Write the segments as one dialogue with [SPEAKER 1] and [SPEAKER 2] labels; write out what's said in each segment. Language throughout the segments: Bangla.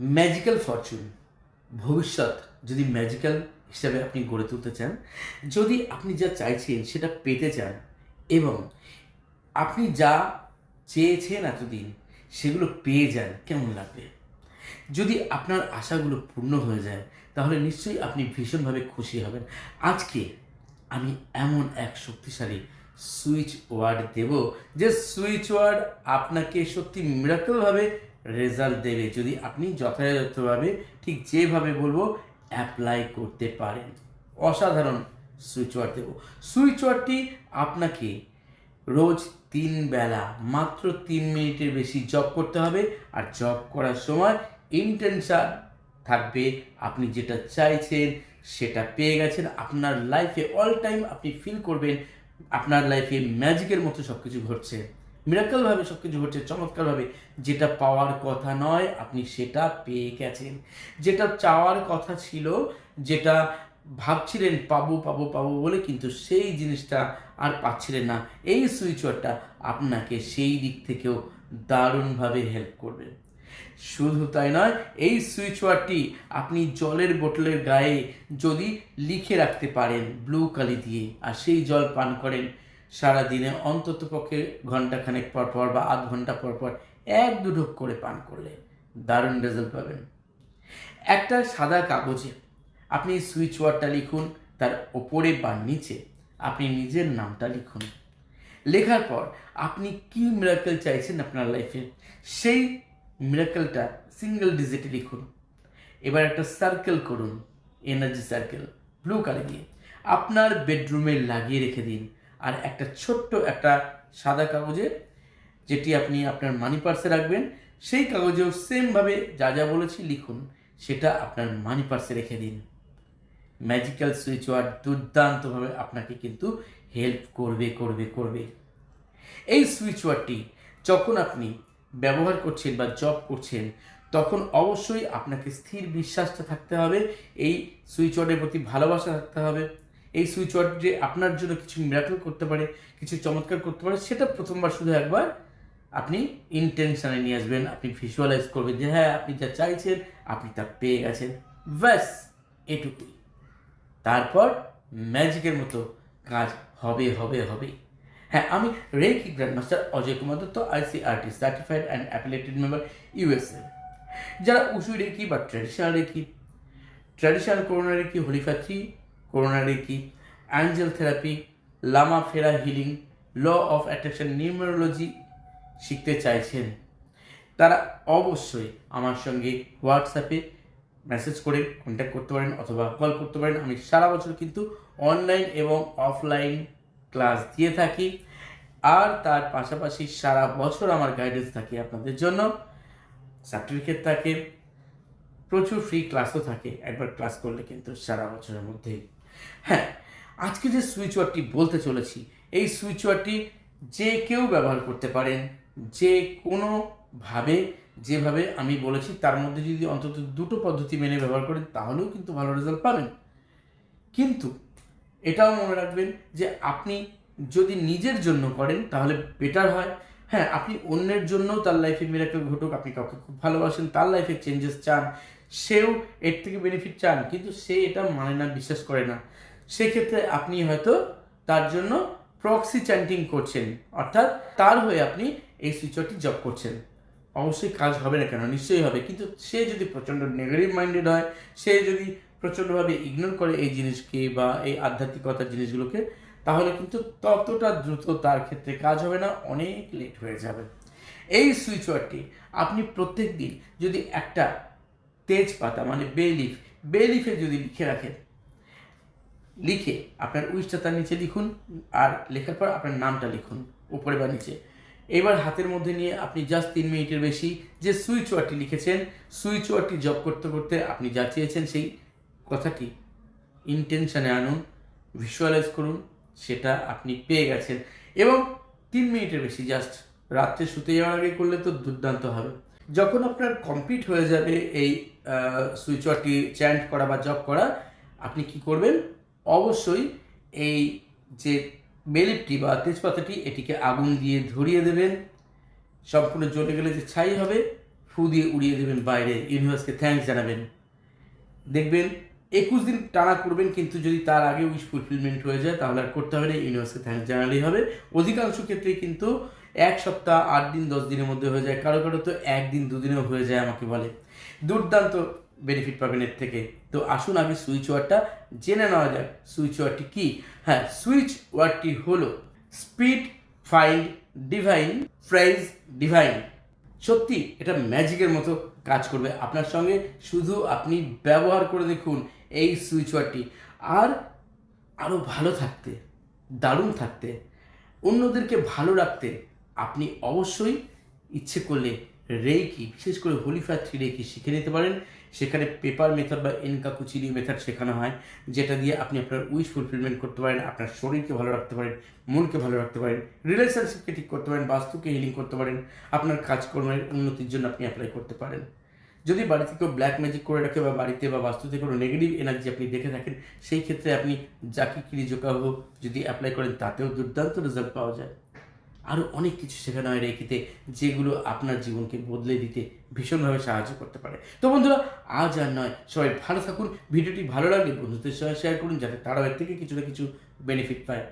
[SPEAKER 1] ম্যাজিক্যাল ফরচুন ভবিষ্যৎ যদি ম্যাজিক্যাল হিসাবে আপনি গড়ে তুলতে চান, যদি আপনি যা চাইছেন সেটা পেতে চান এবং আপনি যা চেয়েছেন এতদিন সেগুলো পেয়ে যান, কেমন লাগবে? যদি আপনার আশাগুলো পূর্ণ হয়ে যায়, তাহলে নিশ্চয়ই আপনি ভীষণভাবে খুশি হবেন। আজকে আমি এমন এক শক্তিশালী সুইচ ওয়ার্ড দেব। যে সুইচ ওয়ার্ড আপনাকে সত্যি মিরাকলভাবে রেজাল্ট দেবে, যদি আপনি যথাযথভাবে ঠিক যেভাবে বলব অ্যাপ্লাই করতে পারেন। অসাধারণ সুইচ ওয়ার্ড দেব। সুইচ ওয়ার্ডটি আপনাকে রোজ তিন বেলা, মাত্র তিন মিনিটের বেশি জব করতে হবে। আর জব করার সময় ইন্টেনশন থাকবে, আপনি যেটা চাইছেন সেটা পেয়ে গেছেন। আপনার লাইফে অল টাইম আপনি ফিল করবেন আপনার লাইফে ম্যাজিকের মতো সব কিছু ঘটছে মিরাকলভাবে সব কিছু ঘটছে, চমৎকারভাবে। যেটা পাওয়ার কথা নয়, আপনি সেটা পেয়ে গেছেন। যেটা চাওয়ার কথা ছিল, যেটা ভাবছিলেন, পাবো পাবো পাবো বলে কিন্তু সেই জিনিসটা আর পাচ্ছিলেন না। এই সুইচ ওয়ার্ডটা আপনাকে সেই দিক থেকেও দারুণভাবে হেল্প শুধু তাই নয়, এই সুইচ ওয়ার্ডটি আপনি জলের বোতলের গায়ে যদি লিখে রাখতে পারেন ব্লু কালি দিয়ে আর সেই জল পান করেন। সারা দিনে অন্তত পক্ষে ঘন্টাখানেক পর পর বা আধ ঘণ্টা পর পর এক দু ঢোক করে পান করলে দারুণ রেজাল্ট পাবেন। একটা সাদা কাগজে আপনি সুইচ ওয়ার্ডটা লিখুন, তার ওপরে বা নিচে আপনি নিজের নামটা লিখুন। লেখার পর আপনি কি মিরাকেল চাইছেন আপনার লাইফে সেই মিরাকেলটা সিঙ্গেল ডিজিটে লিখুন। এবার একটা সার্কেল করুন এনার্জি সার্কেল ব্লু কালার দিয়ে। আপনার বেডরুমে লাগিয়ে রেখে দিন। আর একটা ছোট্ট একটা সাদা কাগজে যেটি আপনি আপনার মানি পার্সে রাখবেন, সেই কাগজেও সেমভাবে যা যা বলেছি লিখুন, সেটা আপনার মানি পার্সে রেখে দিন। ম্যাজিক্যাল সুইচ ওয়ার্ড দুর্দান্তভাবে আপনাকে কিন্তু হেল্প করবে করবে করবে। এই সুইচ ওয়ার্ডটি যখন আপনি ব্যবহার করছেন বা জব করছেন, তখন অবশ্যই আপনাকে স্থির বিশ্বাসটা থাকতে হবে, এই সুইচ ওয়ার্ডের প্রতি ভালোবাসা থাকতে হবে, এই সুইচ ওয়ার্ড যে আপনার জন্য কিছু মিরাকল করতে পারে, কিছু চমৎকার করতে পারে, সেটা প্রথমবার শুধু একবার আপনি ইন্টেনশনে নিয়ে আসবেন, আপনি ভিজুয়ালাইজ করবেন যে হ্যাঁ আপনি যা চাইছেন, আপনি তা পেয়ে গেছেন, ব্যাস, এটুকুই। তারপর ম্যাজিকের মতো কাজ হবে হবে হবে। হ্যাঁ আমি reiki grandmaster Ajay Kumar Dutta IC artist certified and affiliated member USA. যারা উসু রেকি বা traditional reiki traditional Karuna reiki holy fire Karuna reiki angel therapy, Lama Fera healing, law of attraction numerology শিখতে চাইছেন, তারা অবশ্যই আমার সঙ্গে হোয়াটসঅ্যাপে মেসেজ করে কন্ট্যাক্ট করতে পারেন অথবা কল করতে পারেন। আমি সারা বছর কিন্তু অনলাইন এবং অফলাইন ক্লাস দিয়ে থাকি। আর তার পাশাপাশি সারা বছর আমার গাইডেন্স থাকে আপনাদের জন্য। সার্টিফিকেট থাকে। প্রচুর ফ্রি ক্লাসও থাকে। একবার ক্লাস করলে কিন্তু সারা বছরের মধ্যেই। হ্যাঁ আজকে যে সুইচ ওয়ার্ডটি বলতে চলেছি, এই সুইচ ওয়ার্ডটি যে কেউ ব্যবহার করতে পারেন, যে কোনোভাবে, যেভাবে আমি বলেছি, তার মধ্যে যদি অন্তত দুটো পদ্ধতি মেনে ব্যবহার করেন, তাহলেও কিন্তু ভালো রেজাল্ট পাবেন। কিন্তু এটাও মনে রাখবেন যে আপনি যদি নিজের জন্য করেন, তাহলে বেটার হয়। হ্যাঁ আপনি অন্যের জন্যও তার লাইফে মিরাকেল ঘটুক, আপনি কাউকে খুব ভালোবাসেন, তার লাইফে চেঞ্জেস চান, সেও এর থেকে বেনিফিট চান, কিন্তু সে এটা মানে না, বিশ্বাস করে না। সেক্ষেত্রে আপনি হয়তো তার জন্য প্রক্সি চ্যান্টিং করছেন, অর্থাৎ তার হয়ে আপনি এই সুইচটি জব করছেন। অবশ্যই কাজ হবে না কেন? নিশ্চয়ই হবে। কিন্তু সে যদি প্রচণ্ড নেগেটিভ মাইন্ডেড হয়, সে যদি প্রচণ্ডভাবে ইগনোর করে এই জিনিসকে বা এই আধ্যাত্মিকতার জিনিসগুলোকে, তাহলে কিন্তু ততটা দ্রুত তার ক্ষেত্রে কাজ হবে না, অনেক লেট হয়ে যাবে। এই সুইচ ওয়ার্ডটি আপনি প্রত্যেক দিন যদি একটা তেজপাতা মানে বে লিফ বে লিফে যদি লিখে রাখেন, লিখে আপনার উইচটা তার নিচে লিখুন আর লেখার পর আপনার নামটা লিখুন, উপরে বা নিচে। এবার হাতের মধ্যে নিয়ে আপনি জাস্ট তিন মিনিটের বেশি যে সুইচ ওয়ার্ডটি লিখেছেন সুইচ ওয়ার্ডটি জব করতে করতে আপনি যা চেয়েছেন সেই কথাটি ইন্টেনশনে আনুন ভিজুয়ালাইজ করুন, সেটা আপনি পেয়ে গেছেন। এবং তিন মিনিটের বেশি জাস্ট রাত্রে শুতে যাওয়ার আগে করলে তো দুর্দান্ত হবে। যখন আপনার কমপ্লিট হয়ে যাবে এই সুইচ ওয়ার্ডটি চ্যান্ট করা বা জব করা, আপনি কি করবেন? অবশ্যই এই যে বেলিপটি বা তেজপাতাটি, এটিকে আগুন দিয়ে ধরিয়ে দেবেন। সম্পূর্ণ জ্বলে গেলে যে ছাই হবে, ফু দিয়ে উড়িয়ে দেবেন বাইরে। ইউনিভার্সকে থ্যাঙ্কস জানাবেন। দেখবেন একুশ দিন টানা করবেন, কিন্তু যদি তার আগে উইশ ফুলফিলমেন্ট হয়ে যায়, তাহলে আর করতে হবে না। ইউনিভার্সকে থ্যাঙ্কস জানালেই হবে। অধিকাংশ ক্ষেত্রেই কিন্তু এক সপ্তাহ, আট দিন, দশ দিনের মধ্যে হয়ে যায়। কারও কারও তো একদিন, দুদিনেও হয়ে যায় আমাকে বলে। দুর্দান্ত বেনিফিট পাবেন এর থেকে। তো আসুন আগে সুইচ ওয়ার্ডটা জেনে নেওয়া যাক। সুইচ ওয়ার্ডটি কী? হ্যাঁ সুইচ ওয়ার্ডটি হলো speed find divine praise divine সত্যি, এটা ম্যাজিকের মতো কাজ করবে। আপনার সঙ্গে শুধু আপনি ব্যবহার করে দেখুন। এই সুইচ আর আরও ভালো থাকতে, দারুণ থাকতে, অন্যদেরকে ভালো রাখতে আপনি অবশ্যই ইচ্ছে করলে রেইকি বিশেষ করে হোলিফায়ার থ্রি রেইকি শিখে নিতে পারেন। সেখানে পেপার মেথড বা এনকাকুচিরি মেথড শেখানো হয়, যেটা দিয়ে আপনি আপনার উইশ ফুলফিলমেন্ট করতে পারেন, আপনার শরীরকে ভালো রাখতে পারেন, মনকে ভালো রাখতে পারেন রিলেশনশিপকে ঠিক করতে পারেন, বাস্তুকে হিলিং করতে পারেন, আপনার কাজকর্মের উন্নতির জন্য আপনি অ্যাপ্লাই করতে পারেন। যদি বাড়িতে কেউ ব্ল্যাক ম্যাজিক করে রাখে বা বাড়িতে বা বাস্তুতে কোনো নেগেটিভ এনার্জি আপনি দেখে থাকেন, সেই ক্ষেত্রে আপনি জাকি কিরি জোকাহ যদি অ্যাপ্লাই করেন, তাতেও দুর্দান্ত রেজাল্ট পাওয়া যায়। আরও অনেক কিছু শেখানো হয় রেখিতে যেগুলো আপনার জীবনকে বদলে দিতে ভীষণভাবে সাহায্য করতে পারে। তো বন্ধুরা, আজ আর নয়, সবাই ভালো থাকুন। ভিডিওটি ভালো লাগলে বন্ধুদের সঙ্গে শেয়ার করুন, যাতে তারাও এর থেকে কিছু না কিছু বেনিফিট পায়।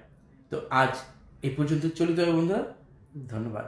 [SPEAKER 1] তো আজ এই পর্যন্ত চলিত হবে বন্ধুরা। ধন্যবাদ।